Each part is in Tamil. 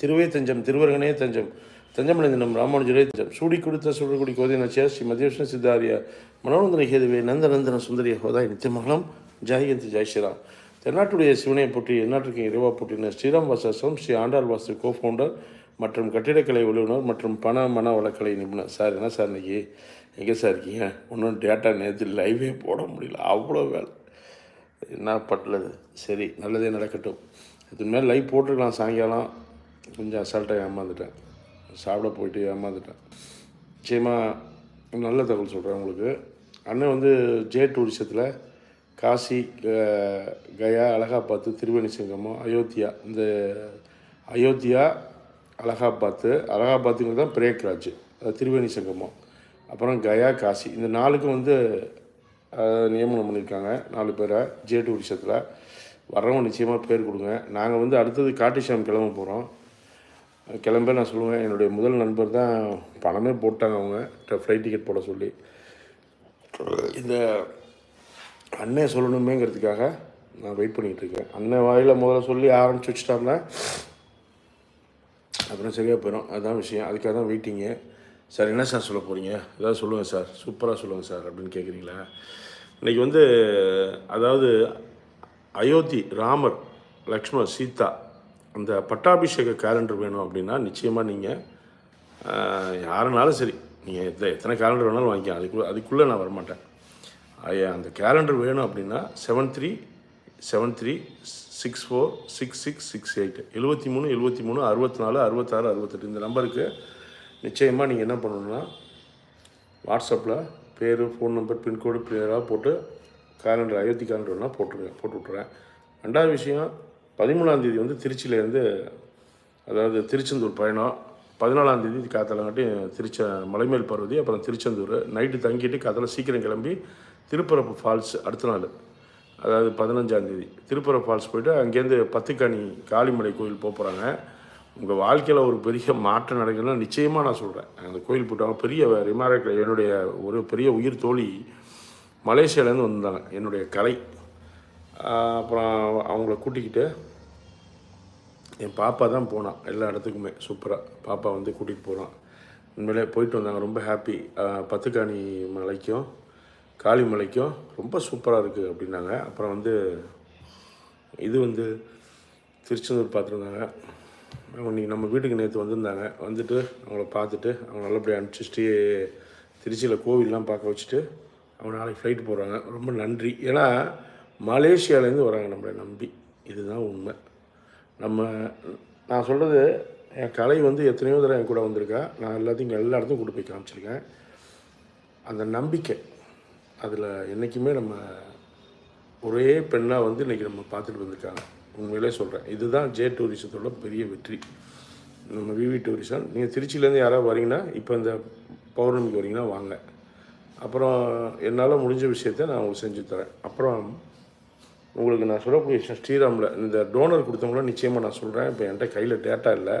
திருவே தஞ்சம் திருவரங்கனே தஞ்சம் தஞ்சமடைந்தனம் ராமானுஜரே தஞ்சம். சூடி கொடுத்த சுடகுடி கோதை நச்சியா ஸ்ரீ மத்தியவிஷ்ணு சித்தாரிய மனோநந்தன ஹேதுவே நந்தநந்தன சுந்தரிய ஹோதாய் நித்தியமங்கலம். ஜெயகந்தி ஜெய் ஸ்ரீராம். தென்னாட்டுடைய சிவனை போற்றி எந்நாட்டுக்கு இறைவா போட்டின ஸ்ரீராம் வாசாசம் ஸ்ரீ ஆண்டாள் வாசு கோ ஃபவுண்டர் மற்றும் கட்டிடக்கலை வல்லுநர் மற்றும் பண மன வளக்கலை நிபுணர். சார் என்ன சார் இன்னைக்கு? எங்கே சார் இருக்கீங்க? ஒன்றும் டேட்டா நேற்று லைவே போட முடியல. அவ்வளோ வேலை. என்ன பட்டலது சரி நல்லதே நடக்கட்டும். இதுக்கு மேலே லைவ் போட்டிருக்கலாம் சாயங்காலம். கொஞ்சம் அசால்ட்டாக ஏமாந்துட்டேன். சாப்பிட போயிட்டு ஏமாந்துட்டேன். நிச்சயமாக நல்ல தகவல் சொல்கிறேன் உங்களுக்கு. அண்ணன் வந்து ஜே டூரிசத்தில் காசி க- கயா அலகாபாத்து திருவேணி சங்கமம் அயோத்தியா. இந்த அயோத்தியா அலகாபாத்து அலகாபாத்துங்கிறது தான் பிரேக்ராஜ் அது திருவேணி சங்கமம் அப்புறம் கயா காசி. இந்த நாளுக்கும் வந்து நியமனம் பண்ணியிருக்காங்க. நாலு பேரை ஜே டூரிசத்தில் வர்றவங்க நிச்சயமாக பேர் கொடுங்க. நாங்கள் வந்து அடுத்தது காட்டுஷாம் கிளம்ப போகிறோம் கிளம்ப நான் சொல்லுவேன். என்னுடைய முதல் நண்பர் தான் பணமே போட்டாங்க அவங்க. ஃப்ளைட் டிக்கெட் போட சொல்லி. இந்த அண்ணன் சொல்லணுமேங்கிறதுக்காக நான் வெயிட் பண்ணிகிட்டு இருக்கேன். அண்ணன் வாயில் முதல்ல சொல்லி ஆரம்பிச்சு வச்சுட்டாங்கன்னா அப்புறம் சரியாக போயிடும் அதுதான் விஷயம். அதுக்காக தான் வெயிட்டிங்கு சார் என்ன சார் சொல்ல போகிறீங்க ஏதாவது சொல்லுங்கள் சார். சூப்பராக சொல்லுங்கள் சார் அப்படின்னு கேட்குறீங்களா இன்றைக்கி வந்து அதாவது அயோத்தி ராமர் லக்ஷ்மண் சீதா அந்த பட்டாபிஷேக கேலண்டர் வேணும் அப்படின்னா நிச்சயமாக நீங்கள் யாருனாலும் சரி நீங்கள் எத்தனை எத்தனை கேலண்டர் வேணாலும் வாங்கிக்கலாம். அதுக்குள்ளே அதுக்குள்ளே நான் வரமாட்டேன். அந்த கேலண்டர் வேணும் அப்படின்னா seven three seven three six four six six six eight எழுபத்தி மூணு எழுபத்தி மூணு அறுபத்தி நாலு அறுபத்தாறு அறுபத்தெட்டு இந்த நம்பருக்கு நிச்சயமாக நீங்கள் என்ன பண்ணணுன்னா வாட்ஸ்அப்பில் பேர் ஃபோன் நம்பர் பின்கோடு பேராக போட்டு கேலண்டர் அயோத்தி கேலண்டர்னால் போட்டுருங்க போட்டு விட்றேன் ரெண்டாவது விஷயம் பதிமூணாந்தேதி வந்து திருச்சியிலேருந்து அதாவது திருச்செந்தூர் பயணம். பதினாலாம் தேதி காத்தலங்காட்டி திருச்ச மலைமேல் பருவதி அப்புறம் திருச்செந்தூர். நைட்டு தங்கிட்டு காத்தால சீக்கிரம் கிளம்பி திருப்பரப்பு ஃபால்ஸ் அடுத்த நாள். அதாவது பதினஞ்சாந்தேதி திருப்பரப்பு ஃபால்ஸ் போயிட்டு அங்கேருந்து பத்துக்காணி காளிமலை கோயில் போக போகிறாங்க உங்கள் வாழ்க்கையில் ஒரு பெரிய மாற்றம் நடக்குதுன்னா நிச்சயமாக நான் சொல்கிறேன் அந்த கோயில் போட்டாங்க பெரிய ரிமாரக்கில் என்னுடைய ஒரு பெரிய உயிர் தோழி மலேசியாலேருந்து வந்தாங்க. என்னுடைய கலை. அப்புறம் அவங்கள கூட்டிக்கிட்டு என் பாப்பா தான் போனான் எல்லா இடத்துக்குமே சூப்பராக பாப்பா வந்து கூட்டிகிட்டு போகிறான் உண்மையிலே போயிட்டு வந்தாங்க ரொம்ப ஹாப்பி பத்துக்காணி மலைக்கும் காளி மலைக்கும் ரொம்ப சூப்பராக இருக்குது அப்படின்னாங்க. அப்புறம் வந்து இது வந்து திருச்செந்தூர் பார்த்துருந்தாங்க இன்றைக்கி இன்னைக்கு நம்ம வீட்டுக்கு நேற்று வந்திருந்தாங்க. வந்துட்டு அவங்கள பார்த்துட்டு அவங்க நல்லபடியாக அனுப்பிச்சிட்டு திருச்சியில் கோவில்லாம் பார்க்க வச்சுட்டு அவங்க நாளைக்கு ஃப்ளைட் போகிறாங்க ரொம்ப நன்றி. ஏன்னா மலேசியாலேருந்து வராங்க நம்மளை நம்பி. இதுதான் உண்மை. நம்ம நான் சொல்கிறது என் கலை வந்து எத்தனையோ தடவை என் கூட வந்திருக்கா. நான் எல்லாத்தையும் எல்லா இடத்தையும் கொண்டு போய் காமிச்சிருக்கேன். அந்த நம்பிக்கை அதில் என்றைக்குமே நம்ம ஒரே பெண்ணாக வந்து இன்றைக்கி நம்ம பார்த்துட்டு வந்திருக்காங்க. உண்மையிலே சொல்கிறேன் இதுதான் ஜே டூரிசத்தோட பெரிய வெற்றி. நம்ம விவி டூரிசம். நீங்கள் திருச்சியிலேருந்து யாராவது வரீங்கன்னா இப்போ இந்த பௌர்ணமிக்கு வரீங்கன்னா வாங்க. அப்புறம் என்னால் முடிஞ்ச விஷயத்த நான் உங்களுக்கு செஞ்சு தரேன். அப்புறம் உங்களுக்கு நான் சொல்லக்கூடிய விஷயம் ஸ்ரீராமில் இந்த டோனர் கொடுத்தவங்கள நிச்சயமாக நான் சொல்கிறேன் இப்போ என்கிட்ட கையில் டேட்டா இல்லை.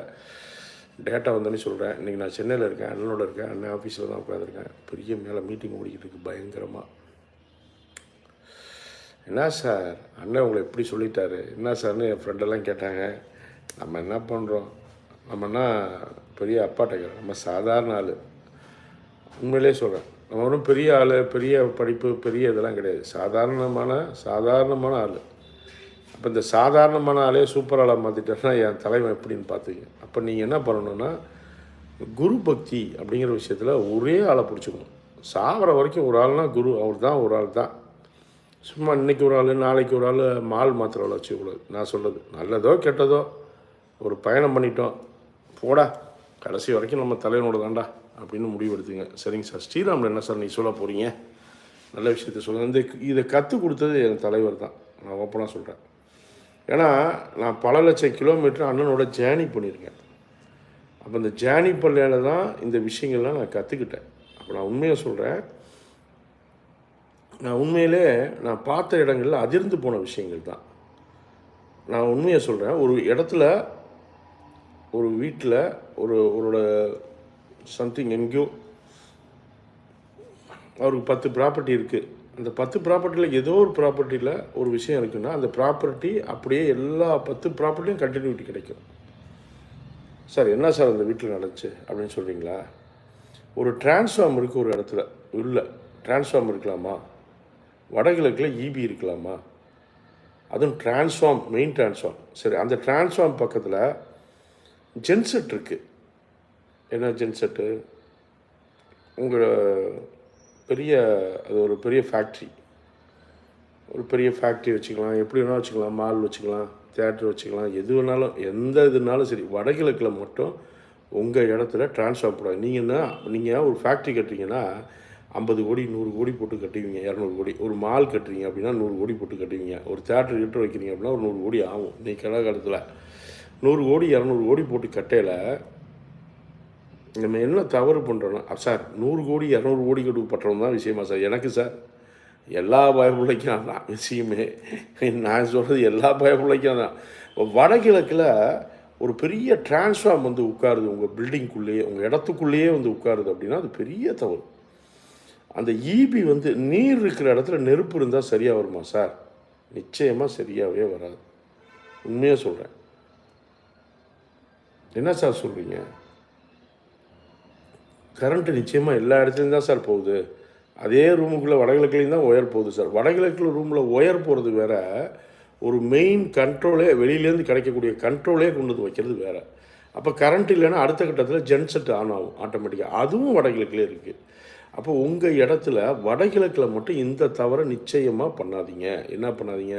டேட்டா வந்தோடனே சொல்கிறேன் இன்றைக்கி நான் சென்னையில் இருக்கேன் அண்ணனோட இருக்கேன் அண்ணன் ஆஃபீஸில் தான் உட்காந்துருக்கேன் பெரிய மேலே மீட்டிங் ஓடிக்கிட்டு இருக்குது பயங்கரமாக என்ன சார்? அண்ணன் உங்களை எப்படி சொல்லிட்டாரு? என்ன சார்னு என் ஃப்ரெண்டெல்லாம் கேட்டாங்க. நம்ம என்ன பண்ணுறோம் நம்மன்னா பெரிய அப்பாட்ட நம்ம சாதாரண ஆள். உண்மையிலே சொல்கிறேன் நம்ம ஒன்றும் பெரிய ஆள் பெரிய படிப்பு பெரிய இதெல்லாம் கிடையாது. சாதாரணமான சாதாரணமான ஆள். அப்போ இந்த சாதாரணமான ஆளே சூப்பர் ஆளாக மாற்றிட்டேன்னா என் தலைவன் எப்படின்னு பார்த்துங்க அப்போ நீங்கள் என்ன பண்ணணும்னா குரு பக்தி அப்படிங்கிற விஷயத்தில் ஒரே ஆளை பிடிச்சிக்கணும். சாவர வரைக்கும் ஒரு ஆள்னா குரு அவர் தான் ஒரு ஆள் தான். சும்மா இன்னைக்கு ஒரு ஆள் நாளைக்கு ஒரு ஆள் மால் மாத்திர ஆள் வச்சுக்கூடாது நான் சொல்கிறது நல்லதோ கெட்டதோ ஒரு பயணம் பண்ணிட்டோம். போடா கடைசி வரைக்கும் நம்ம தலைவனோட தான்டா. அப்படின்னு முடிவெடுத்துங்க சரிங்க சார். ஸ்ரீராமில் என்ன சார் நீ சொல்ல போகிறீங்க நல்ல விஷயத்த சொல்லுங்கள் இந்த இதை கற்றுக் கொடுத்தது என் தலைவர் தான். நான் ஓப்பனாக சொல்கிறேன் ஏன்னா நான் பல லட்சம் கிலோமீட்டர் அண்ணனோட ஜேர்னி பண்ணியிருக்கேன். அப்போ இந்த ஜேர்னி பள்ளியில் தான் இந்த விஷயங்கள்லாம் நான் கற்றுக்கிட்டேன் அப்போ நான் உண்மையாக சொல்கிறேன் நான் உண்மையிலே நான் பார்த்த இடங்களில் அதிர்ந்து போன விஷயங்கள் தான். நான் உண்மையை சொல்கிறேன் ஒரு இடத்துல ஒரு வீட்டில் ஒரு ஒரு சம்திங் எங்கேயோ. அவருக்கு பத்து ப்ராப்பர்ட்டி இருக்குது அந்த பத்து ப்ராப்பர்ட்டியில் ஏதோ ஒரு ப்ராப்பர்ட்டியில் ஒரு விஷயம் இருக்குன்னா அந்த ப்ராப்பர்ட்டி அப்படியே எல்லா பத்து ப்ராப்பர்ட்டியும் கண்டினியூட்டி கிடைக்கும். சார் என்ன சார் அந்த வீட்டில் நடந்துச்சு அப்படின்னு சொல்கிறீங்களா ஒரு டிரான்ஸ்ஃபார்ம் இருக்குது ஒரு இடத்துல. இல்லை. டிரான்ஸ்ஃபார்ம் இருக்கலாமா? வடகிழக்கில் ஈபி இருக்கலாமா? அதுவும் டிரான்ஸ்ஃபார்ம் மெயின் டிரான்ஸ்ஃபார்ம் சரி அந்த டிரான்ஸ்ஃபார்ம் பக்கத்தில் ஜென்செட் இருக்குது என்ன ஜென்செட்டு உங்கள் பெரிய அது ஒரு பெரிய ஃபேக்ட்ரி ஒரு பெரிய ஃபேக்ட்ரி வச்சுக்கலாம். எப்படி வேணால் வச்சுக்கலாம். மால் வச்சுக்கலாம். தேட்டர் வச்சுக்கலாம். எது வேணாலும் எந்த இதுனாலும் சரி வடகிழக்கில் மட்டும் உங்கள் இடத்துல ட்ரான்ஸ்ஃபார் போடாது நீங்கள் நீங்கள் ஒரு ஃபேக்ட்ரி கட்டுறீங்கன்னா ஐம்பது கோடி நூறு கோடி போட்டு கட்டுவீங்க. இரநூறு கோடி. ஒரு மால் கட்டுறீங்க அப்படின்னா நூறு கோடி போட்டு கட்டுவீங்க. ஒரு தேட்டர் கிட்ட வைக்கிறீங்க அப்படின்னா ஒரு நூறு கோடி ஆகும். நீ காலத்தில் நூறு கோடி இரநூறு கோடி போட்டு கட்டையில் நம்ம என்ன தவறு பண்ணுறோன்னா சார் நூறு கோடி இரநூறு கோடி கொடுக்க பட்டுறோம் தான் விஷயமா சார். எனக்கு சார் எல்லா பயப்பிள்ளைக்கும் அதான் விஷயமே. நான் சொல்கிறது எல்லா பயப்பிள்ளைக்கும் தான் வடகிழக்கில் ஒரு பெரிய டிரான்ஸ்ஃபார்ம் வந்து உட்காருது. உங்கள் பில்டிங்குள்ளேயே உங்கள் இடத்துக்குள்ளேயே வந்து உட்காருது அப்படின்னா அது பெரிய தவறு. அந்த ஈபி வந்து நீர் இருக்கிற இடத்துல நெருப்பு இருந்தால் சரியாக வருமா சார்? நிச்சயமாக சரியாகவே வராது. உண்மையாக சொல்கிறேன் என்ன சார் சொல்கிறீங்க கரண்ட்டு நிச்சயமாக எல்லா இடத்துலையும் தான் சார் போகுது. அதே ரூமுக்குள்ளே வடகிழக்குலேயும் தான் ஒயர் போகுது சார் வடகிழக்கில் ரூமில் ஒயர் போகிறது வேற ஒரு மெயின் கண்ட்ரோலே வெளியிலேருந்து கிடைக்கக்கூடிய கண்ட்ரோலே கொண்டு வந்து வைக்கிறது வேறு. அப்போ கரண்ட் இல்லைன்னா அடுத்த கட்டத்தில் ஜென்செட் ஆன் ஆகும் ஆட்டோமேட்டிக்காக அதுவும் வடகிழக்கில் இருக்குது அப்போ உங்கள் இடத்துல வடகிழக்கில் மட்டும் இந்த தவறை நிச்சயமாக பண்ணாதீங்க. என்ன பண்ணாதீங்க?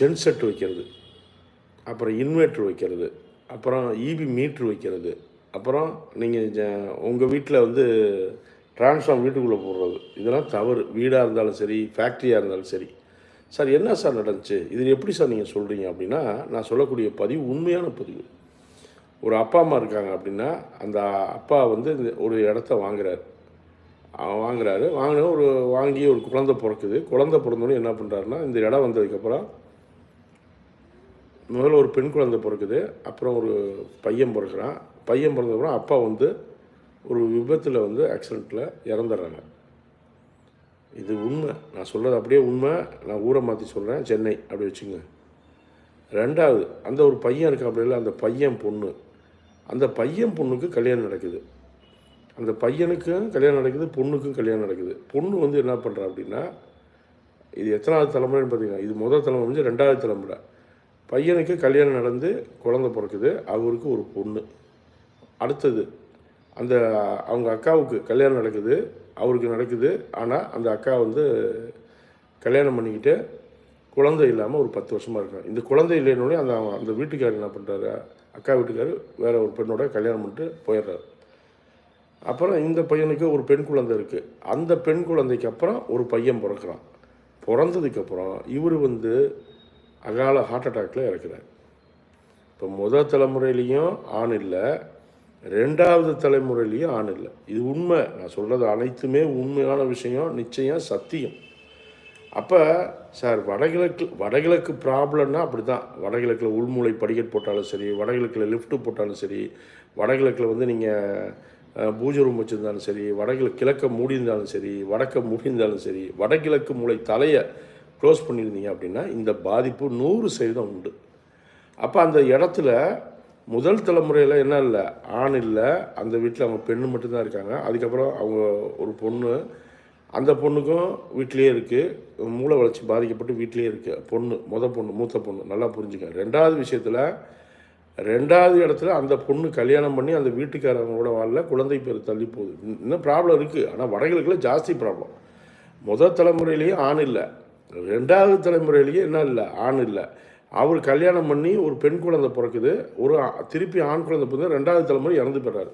ஜென்செட் வைக்கிறது. அப்புறம் இன்வெர்ட்ரு வைக்கிறது. அப்புறம் இபி மீட்ரு வைக்கிறது. அப்புறம் நீங்கள் உங்கள் வீட்டில் வந்து டிரான்ஸ்ஃபார்ம் வீட்டுக்குள்ளே போடுறது. இதெல்லாம் தவறு. வீடாக இருந்தாலும் சரி ஃபேக்ட்ரியாக இருந்தாலும் சரி. சார் என்ன சார் நடந்துச்சு? இது எப்படி சார் நீங்கள் சொல்கிறீங்க அப்படின்னா நான் சொல்லக்கூடிய பதிவு உண்மையான பதிவு. ஒரு அப்பா அம்மா இருக்காங்க அப்படின்னா அந்த அப்பா வந்து இந்த ஒரு இடத்த வாங்குறாரு. அவன் வாங்குறாரு. வாங்கின ஒரு வாங்கி ஒரு குழந்தை பிறக்குது. குழந்தை பிறந்தோடனே என்ன பண்ணுறாருன்னா இந்த இடம் வந்ததுக்கப்புறம் முதல்ல ஒரு பெண் குழந்தை பிறக்குது. அப்புறம் ஒரு பையன் பிறக்கிறான். பையன் பிறந்ததுக்கப்புறம் அப்பா வந்து ஒரு விபத்தில் வந்து ஆக்சிடெண்ட்டில் இறந்துடுறாங்க. இது உண்மை. நான் சொல்கிறது அப்படியே உண்மை. நான் ஊரை மாற்றி சொல்கிறேன் சென்னை அப்படி வச்சுங்க ரெண்டாவது அந்த ஒரு பையன் இருக்கா அப்படி இல்லை அந்த பையன் பொண்ணு. அந்த பையன் பொண்ணுக்கு கல்யாணம் நடக்குது. அந்த பையனுக்கும் கல்யாணம் நடக்குது பொண்ணுக்கும் கல்யாணம் நடக்குது. பொண்ணு வந்து என்ன பண்ணுறா அப்படின்னா இது எத்தனாவது தலைமுறைன்னு பார்த்தீங்கன்னா இது முதல் தலைமுறை வந்து ரெண்டாவது தலைமுறை. பையனுக்கு கல்யாணம் நடந்து குழந்த பிறக்குது. அவருக்கு ஒரு பொண்ணு. அடுத்தது அந்த அவங்க அக்காவுக்கு கல்யாணம் நடக்குது அவருக்கு நடக்குது ஆனால் அந்த அக்கா வந்து கல்யாணம் பண்ணிக்கிட்டு குழந்தை இல்லாமல் ஒரு பத்து வருஷமாக இருக்காங்க இந்த குழந்தை இல்லைன்னு அந்த அந்த வீட்டுக்காரர் என்ன பண்ணுறாரு அக்கா வீட்டுக்காரர் வேறு ஒரு பெண்ணோட கல்யாணம் பண்ணிட்டு போயிடுறாரு. அப்புறம் இந்த பையனுக்கு ஒரு பெண் குழந்தை இருக்குது அந்த பெண் குழந்தைக்கு அப்புறம் ஒரு பையன் பிறக்கிறான். பிறந்ததுக்கப்புறம் இவர் வந்து அகால ஹார்ட் அட்டாக்ல இறக்குறார். இப்போ முதல் தலைமுறையிலையும் ஆண் இல்லை ரெண்டாவது தலைமுறையிலையும் ஆண் இல்லை. இது உண்மை. நான் சொல்கிறது அனைத்துமே உண்மையான விஷயம் நிச்சயம் சத்தியம். அப்போ சார் வடகிழக்கு வடகிழக்கு ப்ராப்ளம்னா அப்படி தான் வடகிழக்கில் உள்மூளை படிக்கட் போட்டாலும் சரி வடகிழக்கில் லிஃப்ட்டு போட்டாலும் சரி வடகிழக்கில் வந்து நீங்கள் பூஜை ரூம் வச்சுருந்தாலும் சரி வடகிழக்கு கிழக்க மூடியிருந்தாலும் சரி வடக்க மூடியிருந்தாலும் சரி வடகிழக்கு மூளை தலையை க்ளோஸ் பண்ணியிருந்தீங்க அப்படின்னா இந்த பாதிப்பு நூறு சதவீதம் உண்டு. அப்போ அந்த இடத்துல முதல் தலைமுறையில் என்ன இல்லை ஆண் இல்லை அந்த வீட்டில் அவங்க பெண்ணு மட்டும்தான் இருக்காங்க. அதுக்கப்புறம் அவங்க ஒரு பொண்ணு அந்த பொண்ணுக்கும் வீட்லேயே இருக்குது மூளை வளர்ச்சி பாதிக்கப்பட்டு வீட்டிலேயே இருக்குது பொண்ணு முத பொண்ணு மூத்த பொண்ணு நல்லா புரிஞ்சுக்க ரெண்டாவது விஷயத்தில் ரெண்டாவது இடத்துல அந்த பொண்ணு கல்யாணம் பண்ணி அந்த வீட்டுக்காரங்களோட வாழல குழந்தை பேர் தள்ளி போகுது. இன்னும் ப்ராப்ளம் இருக்குது ஆனால் வடகிழக்கில் ஜாஸ்தி ப்ராப்ளம் முதல் தலைமுறையிலேயே ஆண் இல்லை. ரெண்டாவது தலைமுறையிலேயே என்ன இல்லை ஆண் இல்லை. அவர் கல்யாணம் பண்ணி ஒரு பெண் குழந்தை பிறக்குது. ஒரு திருப்பி ஆண் குழந்தை பிறந்து ரெண்டாவது தலைமுறை இறந்து போயிடுறாரு.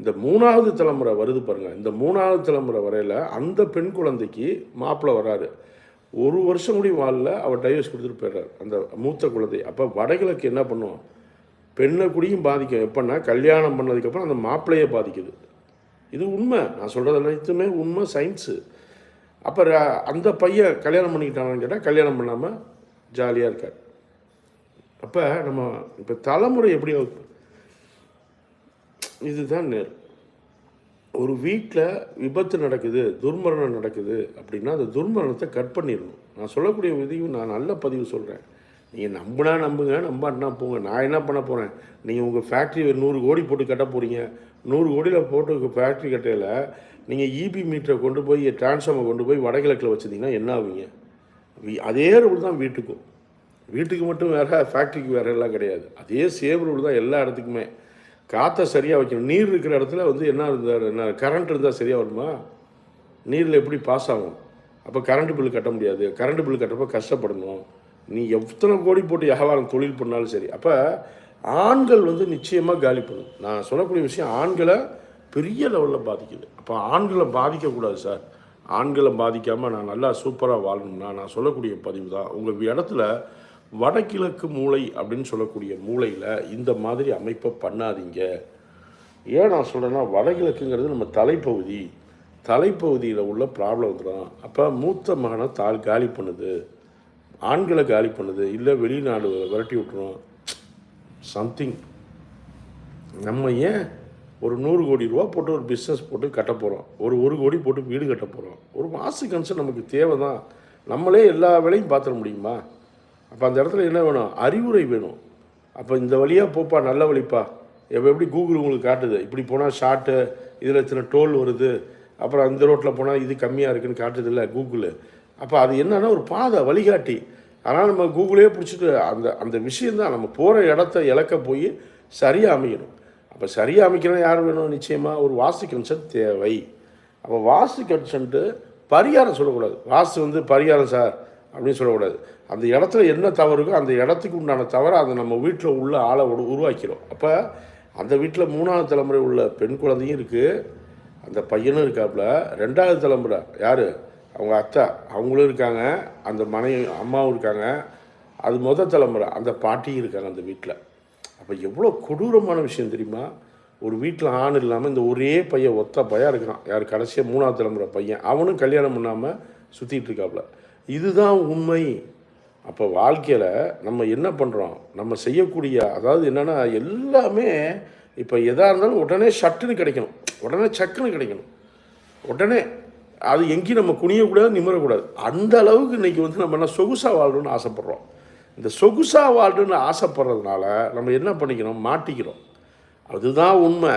இந்த மூணாவது தலைமுறை வருது பாருங்க. இந்த மூணாவது தலைமுறை வரையில் அந்த பெண் குழந்தைக்கு மாப்பிள்ளை வராரு ஒரு வருஷம் கூட வாழல அவர் டைவர்ஸ் கொடுத்துட்டு போயிடுறாரு. அந்த மூத்த குழந்தை. அப்போ வடகிழக்கு என்ன பண்ணுவோம் பெண்ணை கூடயும் பாதிக்கும். எப்படின்னா கல்யாணம் பண்ணதுக்கப்புறம் அந்த மாப்பிள்ளையே பாதிக்குது. இது உண்மை. நான் சொல்கிறது அனைத்துமே உண்மை சயின்ஸு அப்போ அந்த பையன் கல்யாணம் பண்ணிக்கிட்டானான்னு கேட்டால் கல்யாணம் பண்ணாமல் ஜாலியாக இருக்கார். அப்போ நம்ம இப்போ தலைமுறை எப்படி இதுதான் நேர். ஒரு வீட்டில் விபத்து நடக்குது துர்மரணம் நடக்குது அப்படின்னா அந்த துர்மரணத்தை கட் பண்ணிடணும். நான் சொல்லக்கூடிய விதியும் நான் நல்ல பதிவு சொல்கிறேன் நீங்கள் நம்புனா நம்புங்க நம்பாட்டினா போங்க. நான் என்ன பண்ண போகிறேன் நீங்கள் உங்கள் ஃபேக்ட்ரி ஒரு நூறு கோடி போட்டு கட்ட போகிறீங்க நூறு கோடியில் போட்டு ஃபேக்ட்ரி கட்டையில் நீங்கள் இபி மீட்டரை கொண்டு போய் டிரான்ஸ்ஃபார்மர் கொண்டு போய் வடகிழக்கில் வச்சுருந்தீங்கன்னா என்ன ஆகுங்க வீ- அதே ரூல் தான் வீட்டுக்கும். வீட்டுக்கு மட்டும் வேறு ஃபேக்ட்ரிக்கு வேறு எல்லாம் கிடையாது. அதே சேம் ரூல் தான் எல்லா இடத்துக்குமே. காற்றை சரியாக வைக்கணும். நீர் இருக்கிற இடத்துல வந்து என்ன இருந்தால் என்ன கரண்ட் இருந்தால் சரியாக வருமா? நீரில் எப்படி பாஸ் ஆகும்? அப்போ கரண்ட் பில் கட்ட முடியாது. கரண்ட் பில் கட்டுறப்ப கஷ்டப்படணும். நீ எத்தனை கோடி போட்டு வியாபாரம் தொழில் பண்ணாலும் சரி. அப்போ ஆண்கள் வந்து நிச்சயமாக காலி பண்ணும். நான் சொல்லக்கூடிய விஷயம் ஆண்களை பெரிய லெவலில் பாதிக்குது. அப்போ ஆண்களை பாதிக்கக்கூடாது சார். ஆண்களை பாதிக்காமல் நான் நல்லா சூப்பராக வாழணும்னா நான் சொல்லக்கூடிய பதிவு தான். உங்கள் இடத்துல வடகிழக்கு மூளை அப்படின்னு சொல்லக்கூடிய மூளையில் இந்த மாதிரி அமைப்பை பண்ணாதீங்க. ஏன் நான் சொல்கிறேன்னா வடகிழக்குங்கிறது நம்ம தலைப்பகுதி. தலைப்பகுதியில் உள்ள ப்ராப்ளம் வந்துடும் அப்போ மூத்த மகனை தாள் காலி பண்ணுது. ஆண்களை காலி பண்ணுது. இல்லை வெளிநாடு விரட்டி விட்டுரும். சம்திங் நம்ம ஏன் ஒரு நூறு கோடி ரூபா போட்டு ஒரு பிஸ்னஸ் போட்டு கட்ட போகிறோம் ஒரு ஒரு கோடி போட்டு வீடு கட்ட போகிறோம் ஒரு மாசு கன்சன் நமக்கு தேவை தான் நம்மளே எல்லா வேலையும் பார்த்துட முடியுமா? அப்போ அந்த இடத்துல என்ன வேணும்? அறிவுரை வேணும். அப்போ இந்த வழியாக போப்பா நல்ல வழிப்பா. இப்போ எப்படி கூகுள் உங்களுக்கு காட்டுது? இப்படி போனால் ஷார்ட்டு இதில் இத்தனை டோல் வருது. அப்புறம் அந்த ரோட்டில் போனால் இது கம்மியாக இருக்குன்னு காட்டுது இல்லை கூகுள். அப்போ அது என்னன்னா ஒரு பாதை வழிகாட்டி. ஆனால் நம்ம கூகுளே பிடிச்சிட்டு அந்த அந்த விஷயந்தான் நம்ம போகிற இடத்த இழக்க போய் சரியாக அமைக்கணும் அப்போ சரியாக அமைக்கணும் யார் வேணும்? நிச்சயமாக ஒரு வாஸ்து கன்சென்ட் தேவை. அப்போ வாஸ்து கன்சென்ட்டு பரிகாரம் சொல்லக்கூடாது. வாஸ்து வந்து பரிகாரம் சார். அப்படின்னு சொல்லக்கூடாது. அந்த இடத்துல என்ன தவறு இருக்கோ அந்த இடத்துக்கு உண்டான தவறை அதை நம்ம வீட்டில் உள்ள ஆளை உருவாக்கிறோம். அப்போ அந்த வீட்டில் மூணாவது தலைமுறை உள்ள பெண் குழந்தையும் இருக்குது அந்த பையனும் இருக்காப்புல. ரெண்டாவது தலைமுறை யார்? அவங்க அத்தை. அவங்களும் இருக்காங்க. அந்த மனைவி அம்மாவும் இருக்காங்க. அது மொதல் தலைமுறை. அந்த பாட்டியும் இருக்காங்க அந்த வீட்டில். அப்போ எவ்வளோ கொடூரமான விஷயம் தெரியுமா? ஒரு வீட்டில் ஆண் இல்லாமல் இந்த ஒரே பையன் ஒத்த பையன் இருக்கான். யார்? கடைசியாக மூணாவது தலைமுறை பையன். அவனும் கல்யாணம் பண்ணாமல் சுற்றிட்டு இருக்காப்புல. இதுதான் உண்மை. அப்போ வாழ்க்கையில் நம்ம என்ன பண்ணுறோம் நம்ம செய்யக்கூடிய அதாவது என்னென்னா எல்லாமே இப்போ எதாக இருந்தாலும் உடனே சட்டுன்னு கிடைக்கணும். உடனே சக்குன்னு கிடைக்கணும். உடனே அது எங்கேயும் நம்ம குனியக்கூடாது நிமிரக்கூடாது. அந்த அளவுக்கு இன்றைக்கி வந்து நம்ம என்ன சொகுசாக வாழணும்னு ஆசைப்பட்றோம். இந்த சொகுசாக வாழணும்னு ஆசைப்படுறதுனால நம்ம என்ன பண்ணிக்கிறோம்? மாட்டிக்கிறோம். அதுதான் உண்மை.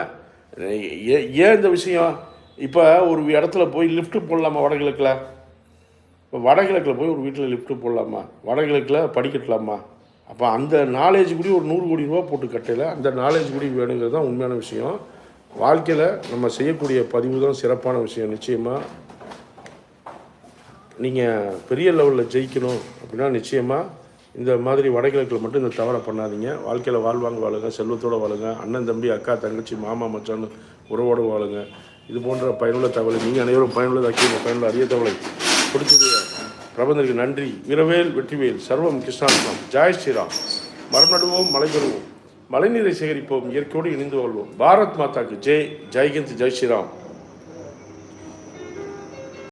ஏன் இந்த விஷயம்? இப்போ ஒரு இடத்துல போய் லிஃப்ட்டு போடலாமா வடகிழக்கில்? இப்போ வடகிழக்கில் போய் ஒரு வீட்டில் லிஃப்ட் போடலாமா? வடகிழக்கில் படிக்கட்டலாமா? அப்போ அந்த நாலேஜ் கூடி ஒரு நூறு கோடி ரூபா போட்டு கட்டையில் அந்த நாலேஜ் கூடி வேணுங்கிறது தான் உண்மையான விஷயம். வாழ்க்கையில் நம்ம செய்யக்கூடிய பதிவு தான் சிறப்பான விஷயம் நிச்சயமாக நீங்கள் பெரிய லெவலில் ஜெயிக்கணும் அப்படின்னா நிச்சயமாக இந்த மாதிரி வடகிழக்கில் மட்டும் இந்த தவறை பண்ணாதீங்க. வாழ்க்கையில் வாழ்வாங்க வாழுங்க செல்வத்தோடு வாழுங்க அண்ணன் தம்பி அக்கா தங்கச்சி மாமா மச்சான் உறவோடு வாழுங்க. இது போன்ற பயனுள்ள தகவலை நீங்கள் அனைவரும் பயனுள்ளதாக்கி இந்த பயனுள்ள அரிய தகவலை பிடிச்சது பிரபந்தருக்கு நன்றி. வீரவேல் வெற்றிவேல் சர்வம் கிருஷ்ணாஸ்தம் ஜாய் ஸ்ரீராம். மரம் நடுவோம் மலை பெறுவோம். மழைநீரை சேகரிப்போம் இயற்கையோடு இணைந்து வாழ்வோம். பாரத் மாதாக்கு ஜெய். ஜெய்ஹிந்த் ஜெய் ஸ்ரீராம்.